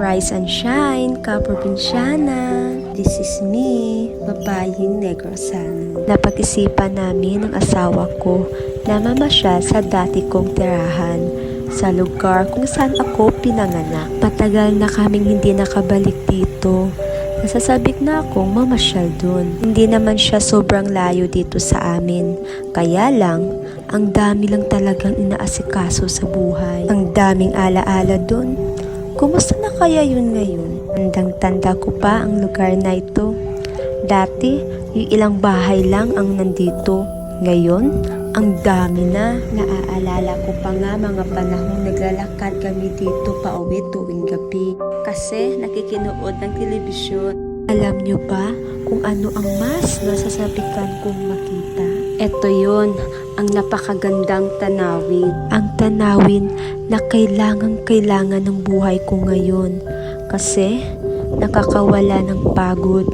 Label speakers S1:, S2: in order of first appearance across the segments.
S1: Rise and shine, kaprobinsyana. This is me, babaying negrosan. Napag-isipan namin ng asawa ko na mamasyal sa dati kong tirahan sa lugar kung saan ako pinanganak. Patagal na kaming hindi nakabalik dito. Nasasabik na akong mamasyal dun. Hindi naman siya sobrang layo dito sa amin. Kaya lang, ang dami lang talagang inaasikaso sa buhay. Ang daming alaala dun. Kumusta na kaya yun ngayon? Tandang-tanda ko pa ang lugar na ito. Dati, yung ilang bahay lang ang nandito. Ngayon, ang dami na. Naaalala ko pa nga mga panahong naglalakad kami dito pa uwi tuwing gabi. Kasi nakikinood ng telebisyon. Alam nyo ba kung ano ang mas nasasabikan kong makita? Ito yon ang napakagandang tanawin. Ang tanawin na kailangang kailangan ng buhay ko ngayon. Kasi nakakawala ng pagod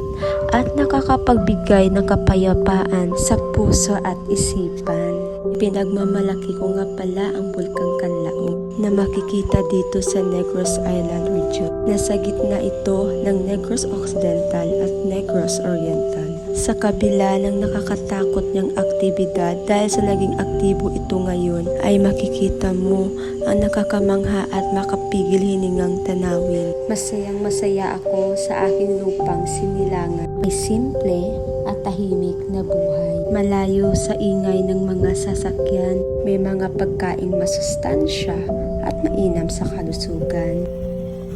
S1: at nakakapagbigay ng kapayapaan sa puso at isipan. Pinagmamalaki ko nga pala ang Bulkang Kanlaon na makikita dito sa Negros Island region. Nasa gitna ito ng Negros Occidental at Negros Oriental. Sa kabila ng nakakatakot niyang aktibidad dahil sa naging aktibo ito ngayon ay makikita mo ang nakakamangha at makapigil hiningang tanawin. Masayang masaya ako sa aking lupang sinilangan. May simple at tahimik na buhay. Malayo sa ingay ng mga sasakyan, may mga pagkaing masustansya at mainam sa kalusugan.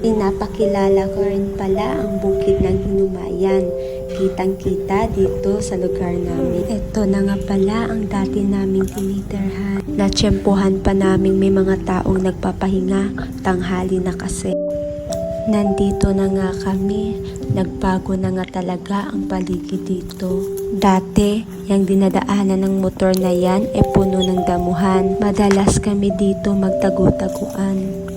S1: Pinapakilala ko rin pala ang bukid ng Hinumayan. Kitang-kita dito sa lugar namin. Ito na nga pala ang dati naming tinitirhan. Natsyempohan pa naming may mga taong nagpapahinga. Tanghali na kasi. Nandito na nga kami. Nagbago na nga talaga ang paligid dito. Dati, yung dinadaanan ng motor na yan ay puno ng damuhan. Madalas kami dito magtago-taguan.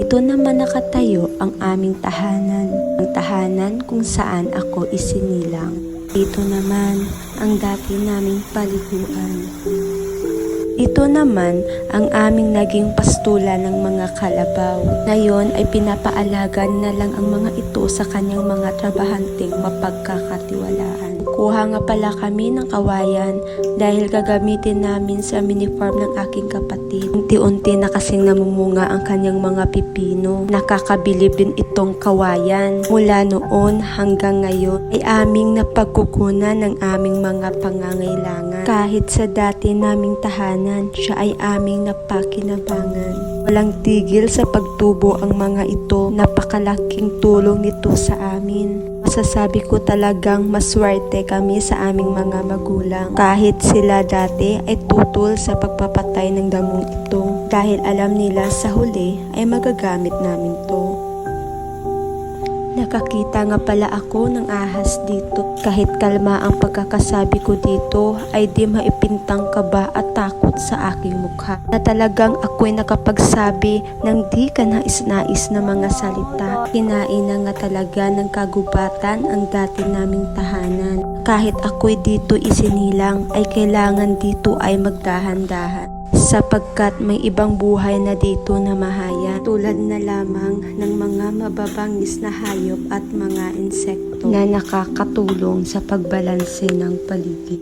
S1: Ito naman nakatayo ang aming tahanan. Ang tahanan kung saan ako isinilang. Dito naman ang dati naming paliguan. Ito naman ang aming naging pastula ng mga kalabaw. Ngayon ay pinapaalagan na lang ang mga ito sa kanyang mga trabahanteng mapagkakatiwalaan. Kuha nga pala kami ng kawayan dahil gagamitin namin sa mini-farm ng aking kapatid. Unti-unti na kasing namumunga ang kanyang mga pipino. Nakakabilib din itong kawayan. Mula noon hanggang ngayon ay aming napagkukunan ng aming mga pangangailangan. Kahit sa dati naming tahanan, siya ay aming napakinabangan. Walang tigil sa pagtubo ang mga ito. Napakalaking tulong nito sa amin. Masasabi ko talagang maswerte kami sa aming mga magulang. Kahit sila dati ay tutol sa pagpapatay ng damong ito. Dahil alam nila sa huli ay magagamit namin to. Nakakita nga pala ako ng ahas dito. Kahit kalma ang pagkakasabi ko dito, ay di maipintang kaba at takot sa aking mukha. Na talagang ako'y nakapagsabi ng di ka nais-nais na mga salita. Kinain na nga talaga ng kagubatan ang dati naming tahanan. Kahit ako'y dito isinilang, ay kailangan dito ay magdahan-dahan sapagkat may ibang buhay na dito na mahaya tulad na lamang ng mga mababangis na hayop at mga insekto na nakakatulong sa pagbalanse ng paligid.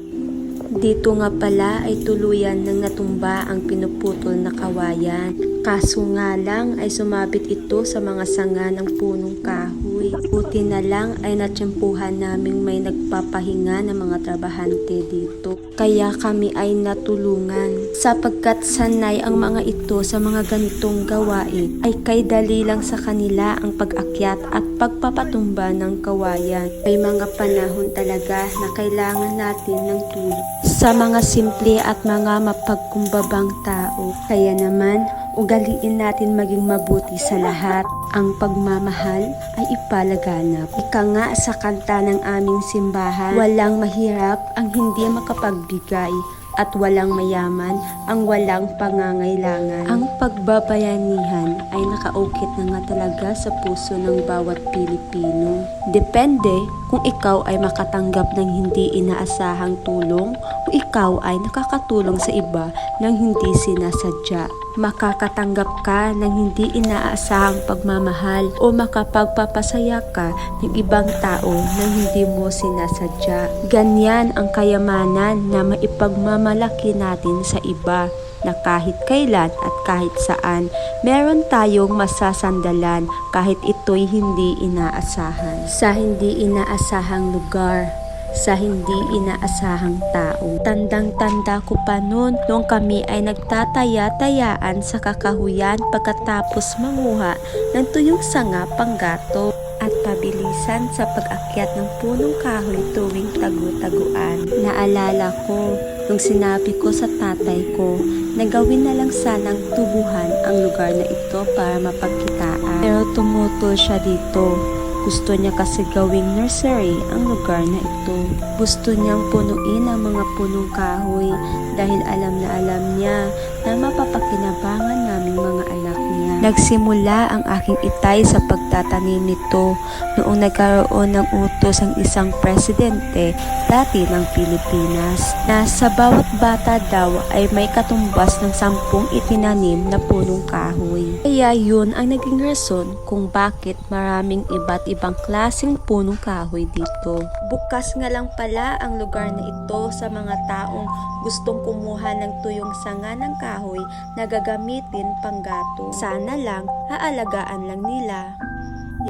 S1: Dito nga pala ay tuluyan ng natumba ang pinuputol na kawayan. Kaso nga lang ay sumabit ito sa mga sanga ng punong kahoy. Buti na lang ay natsyempuhan naming may nagpapahinga ng mga trabahante dito. Kaya kami ay natulungan. Sapagkat sanay ang mga ito sa mga ganitong gawain, ay kay dali lang sa kanila ang pag-akyat at pagpapatumba ng kawayan. May mga panahon talaga na kailangan natin ng tulong sa mga simple at mga mapagkumbabang tao. Kaya naman, ugaliin natin maging mabuti sa lahat. Ang pagmamahal ay ipalaganap. Ika nga sa kanta ng aming simbahan, walang mahirap ang hindi makapagbigay at walang mayaman ang walang pangangailangan. Ang pagbabayanihan ay nakaukit na nga talaga sa puso ng bawat Pilipino. Depende kung ikaw ay makatanggap ng hindi inaasahang tulong o ikaw ay nakakatulong sa iba ng hindi sinasadya. Makakatanggap ka ng hindi inaasahang pagmamahal o makapagpapasaya ka ng ibang tao na hindi mo sinasadya. Ganyan ang kayamanan na maipagmamalaki natin sa iba na kahit kailan at kahit saan, meron tayong masasandalan kahit ito'y hindi inaasahan. Sa hindi inaasahang lugar, sa hindi inaasahang tao. Tandang-tanda ko pa noon nung kami ay nagtataya-tayaan sa kakahuyan pagkatapos manguha ng tuyong sanga panggato at pabilisan sa pag-akyat ng punong kahoy tuwing tagu-taguan. Naalala ko nung sinabi ko sa tatay ko na gawin na lang sanang tubuhan ang lugar na ito para mapagkitaan. Pero tumutol siya dito. Gusto niya kasi gawing nursery ang lugar na ito. Gusto niyang punuin ang mga punong kahoy dahil alam na alam niya na mapapakinabangan naming mga anak. Nagsimula ang aking itay sa pagtatanim nito noong nagkaroon ng utos ang isang presidente dati ng Pilipinas na sa bawat bata daw ay may katumbas ng sampung itinanim na punong kahoy. Kaya yun ang naging rason kung bakit maraming iba't ibang klaseng punong kahoy dito. Bukas nga lang pala ang lugar na ito sa mga taong gustong kumuha ng tuyong sanga ng kahoy na gagamitin panggato. Sana lang, aalagaan lang nila.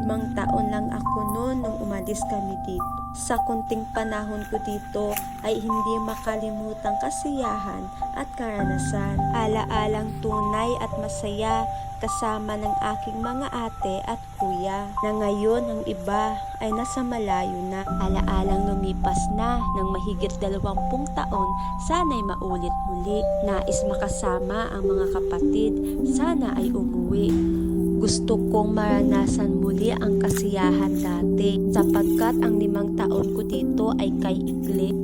S1: Limang taon lang ako noon nung umalis kami dito. Sa kunting panahon ko dito ay hindi makalimutang kasiyahan at karanasan. Ala-alang tunay at masaya kasama ng aking mga ate at kuya na ngayon ang iba ay nasa malayo na. Ala-alang lumipas na ng mahigit dalawampung taon sana'y maulit muli. Nais makasama ang mga kapatid, sana ay umuwi. Gusto kong maranasan muli ang kasiyahan dati sapagkat ang limang taon ko dito ay kay ikli.